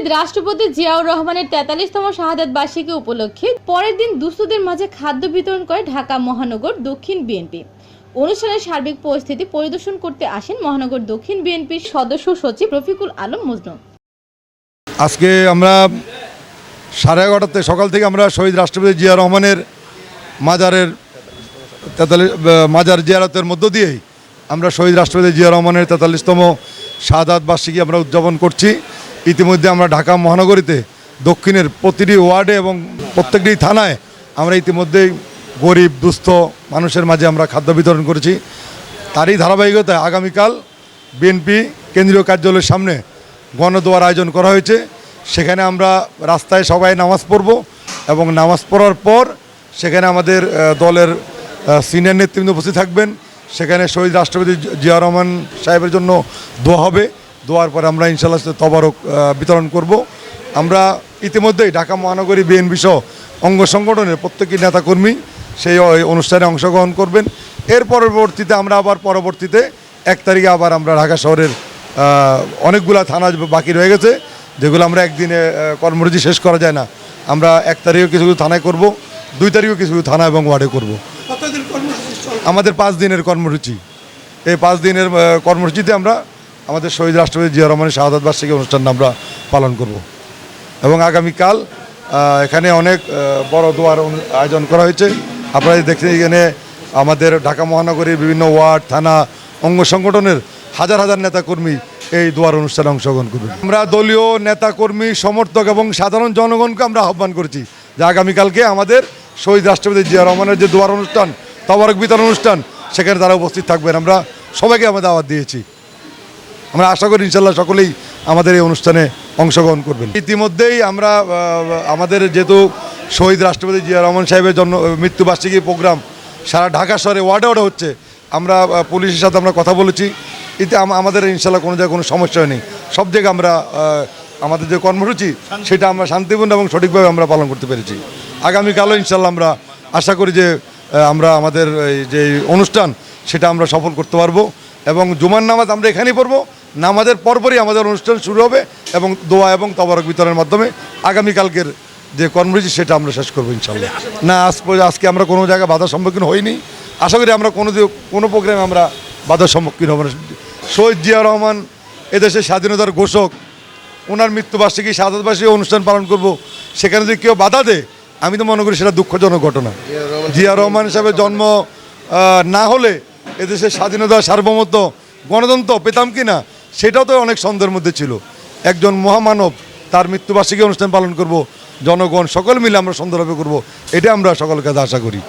শহীদ রাষ্ট্রপতি জিয়াউর রহমানের তেতাল্লিশতম শাহাদাত বার্ষিকী উপলক্ষে পরের দিন দুস্থদের মাঝে খাদ্য বিতরণ করে ঢাকা মহানগর দক্ষিণ বিএনপি। অনুষ্ঠানের সার্বিক পরিস্থিতি পরিদর্শন করতে আসেন মহানগর দক্ষিণ বিএনপির সদস্য সচিব রফিকুল আলম মজনু। আজকে আমরা সাড়ে এগারোটাতে সকাল থেকে আমরা শহীদ রাষ্ট্রপতি জিয়া রহমানের মাজারের তেতাল্লিশ মাজার জিয়ারতের মধ্য দিয়েই আমরা শহীদ রাষ্ট্রপতি জিয়া রহমানের তেতাল্লিশতম শাহাদাত বার্ষিকী আমরা উদযাপন করছি। ইতিমধ্যে আমরা ঢাকা মহানগরীতে দক্ষিণের প্রতিটি ওয়ার্ডে এবং প্রত্যেকটি থানায় আমরা ইতিমধ্যেই গরিব, দুস্থ মানুষের মাঝে আমরা খাদ্য বিতরণ করেছি। তারই ধারাবাহিকতায় আগামীকাল বিএনপি কেন্দ্রীয় কার্যালয়ের সামনে গণদোয়ার আয়োজন করা হয়েছে। সেখানে আমরা রাস্তায় সবাই নামাজ পড়ব এবং নামাজ পড়ার পর সেখানে আমাদের দলের সিনিয়র নেতৃবৃন্দ উপস্থিত থাকবেন। সেখানে শহীদ রাষ্ট্রপতি জিয়া রহমান সাহেবের জন্য দোয়া হবে। দোয়ার পরে আমরা ইনশাল্লাহ তবারক বিতরণ করব। আমরা ইতিমধ্যেই ঢাকা মহানগরী বিএনপি সহ অঙ্গ সংগঠনের প্রত্যেকটি নেতাকর্মী সেই অনুষ্ঠানে অংশগ্রহণ করবেন। এর পরবর্তীতে আমরা আবার পরবর্তীতে এক তারিখে আবার আমরা ঢাকা শহরের অনেকগুলা থানা বাকি রয়ে গেছে যেগুলো আমরা একদিনে কর্মসূচি শেষ করা যায় না। আমরা এক তারিখে কিছু কিছু থানায় করব দুই তারিখেও কিছু কিছু থানা এবং ওয়ার্ডে করব। আমাদের পাঁচ দিনের কর্মসূচি। এই পাঁচ দিনের কর্মসূচিতে আমরা আমাদের শহীদ রাষ্ট্রপতি জিয়া রহমানের শাহাদাত বার্ষিকী অনুষ্ঠান আমরা পালন করব। এবং আগামীকাল এখানে অনেক বড় দোয়ার আয়োজন করা হয়েছে। আপনারা দেখছেন এখানে আমাদের ঢাকা মহানগরীর বিভিন্ন ওয়ার্ড, থানা, অঙ্গ সংগঠনের হাজার হাজার নেতাকর্মী এই দোয়ার অনুষ্ঠানে অংশগ্রহণ করবেন। আমরা দলীয় নেতাকর্মী, সমর্থক এবং সাধারণ জনগণকে আমরা আহ্বান করেছি যে আগামীকালকে আমাদের শহীদ রাষ্ট্রপতি জিয়া রহমানের যে দোয়ার অনুষ্ঠান, তবরক বিতরণ অনুষ্ঠান, সেখানে তারা উপস্থিত থাকবেন। আমরা সবাইকে আমাদের দাওয়াত দিয়েছি। আমরা আশা করি ইনশাল্লাহ সকলেই আমাদের এই অনুষ্ঠানে অংশগ্রহণ করবেন। ইতিমধ্যেই আমরা আমাদের যেহেতু শহীদ রাষ্ট্রপতি জিয়া রহমান সাহেবের জন্য মৃত্যুবার্ষিকী প্রোগ্রাম সারা ঢাকা শহরে ওয়ার্ডে ওয়ার্ডে হচ্ছে, আমরা পুলিশের সাথে আমরা কথা বলেছি। এতে আমাদের ইনশাল্লাহ কোনো জায়গায় কোনো সমস্যা নেই সব জায়গায় আমরা আমাদের যে কর্মসূচি, সেটা আমরা শান্তিপূর্ণ এবং সঠিকভাবে আমরা পালন করতে পেরেছি। আগামীকালও ইনশাল্লাহ আমরা আশা করি যে আমরা আমাদের এই যে অনুষ্ঠান, সেটা আমরা সফল করতে পারব এবং জুমার নামাজ আমরা এখানেই পড়ব। নামাজের পরপরই আমাদের অনুষ্ঠান শুরু হবে এবং দোয়া এবং তবরক বিতরণের মাধ্যমে আগামীকালকের যে কর্মসূচি সেটা আমরা শেষ করব ইনশাল্লাহ না, আজ আজকে আমরা কোনো জায়গায় বাধার সম্মুখীন হইনি। আশা করি আমরা কোনো কোনো প্রোগ্রামে আমরা বাধার সম্মুখীন হব না। শহীদ জিয়া রহমান, এদেশের স্বাধীনতার ঘোষক ওনার মৃত্যুবার্ষিকী শাহাদবার্ষিকী অনুষ্ঠান পালন করব, সেখানে যদি কেউ বাধা দেয়, আমি তো মনে করি সেটা দুঃখজনক ঘটনা। জিয়া রহমান হিসাবে জন্ম না হলে এদেশের স্বাধীনতা সার্বভৌমত্ব, গণতন্ত্র পেতাম কি না সেটাও তো অনেক সন্দেহের মধ্যে ছিল। একজন মহামানব তার মৃত্যুবার্ষিকী অনুষ্ঠান পালন করব, জনগণ সকল মিলে আমরা সুন্দরভাবে করব, এটা আমরা সকলকে আশা করি।